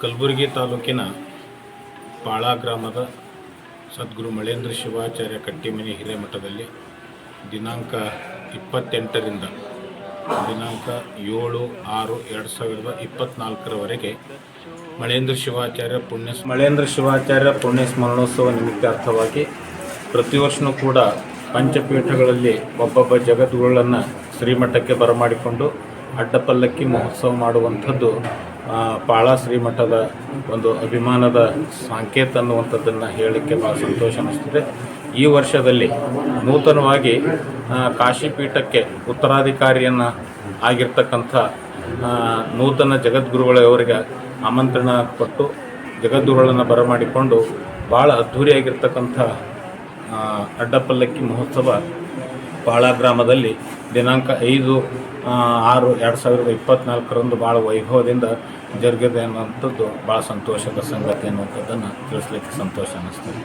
ಕಲಬುರಗಿ ತಾಲೂಕಿನ ಪಾಳ ಗ್ರಾಮದ ಸದ್ಗುರು ಮಳೇಂದ್ರ ಶಿವಾಚಾರ್ಯ ಕಟ್ಟಿಮನಿ ಹಿರೇಮಠದಲ್ಲಿ ದಿನಾಂಕ ಇಪ್ಪತ್ತೆಂಟರಿಂದ ದಿನಾಂಕ ಏಳು ಆರು ಎರಡು ಸಾವಿರದ ಇಪ್ಪತ್ನಾಲ್ಕರವರೆಗೆ ಮಳೇಂದ್ರ ಶಿವಾಚಾರ್ಯ ಪುಣ್ಯ ಮಳೇಂದ್ರ ಶಿವಾಚಾರ್ಯ ಪುಣ್ಯ ಸ್ಮರಣೋತ್ಸವ ನಿಮಿತ್ತಾರ್ಥವಾಗಿ ಪ್ರತಿ ವರ್ಷವೂ ಕೂಡ ಪಂಚಪೀಠಗಳಲ್ಲಿ ಒಬ್ಬೊಬ್ಬ ಜಗದ್ಗುರುಗಳನ್ನು ಶ್ರೀಮಠಕ್ಕೆ ಬರಮಾಡಿಕೊಂಡು ಅಡ್ಡಪಲ್ಲಕ್ಕಿ ಮಹೋತ್ಸವ ಮಾಡುವಂಥದ್ದು ಪಾಳ ಶ್ರೀಮಠದ ಒಂದು ಅಭಿಮಾನದ ಸಂಕೇತ ಅನ್ನುವಂಥದ್ದನ್ನು ಹೇಳಲಿಕ್ಕೆ ಭಾಳ ಸಂತೋಷ ಅನ್ನಿಸ್ತದೆ. ಈ ವರ್ಷದಲ್ಲಿ ನೂತನವಾಗಿ ಕಾಶಿ ಕಾಶಿಪೀಠಕ್ಕೆ ಉತ್ತರಾಧಿಕಾರಿಯನ್ನು ಆಗಿರ್ತಕ್ಕಂಥ ನೂತನ ಜಗದ್ಗುರುಗಳವರಿಗೆ ಆಮಂತ್ರಣ ಕೊಟ್ಟು ಜಗದ್ಗುರುಗಳನ್ನು ಬರಮಾಡಿಕೊಂಡು ಭಾಳ ಅದ್ಧೂರಿಯಾಗಿರ್ತಕ್ಕಂಥ ಅಡ್ಡಪಲ್ಲಕ್ಕಿ ಮಹೋತ್ಸವ ಪಾಳ ಗ್ರಾಮದಲ್ಲಿ ದಿನಾಂಕ ಐದು ಆರು ಎರಡು ಸಾವಿರದ ಇಪ್ಪತ್ನಾಲ್ಕರಂದು ಭಾಳ ವೈಭವದಿಂದ ಜರುಗಿದೆ ಅನ್ನುವಂಥದ್ದು ಭಾಳ ಸಂತೋಷದ ಸಂಗತಿ ಅನ್ನುವಂಥದ್ದನ್ನು ತಿಳಿಸ್ಲಿಕ್ಕೆ ಸಂತೋಷ ಅನ್ನಿಸ್ತದೆ.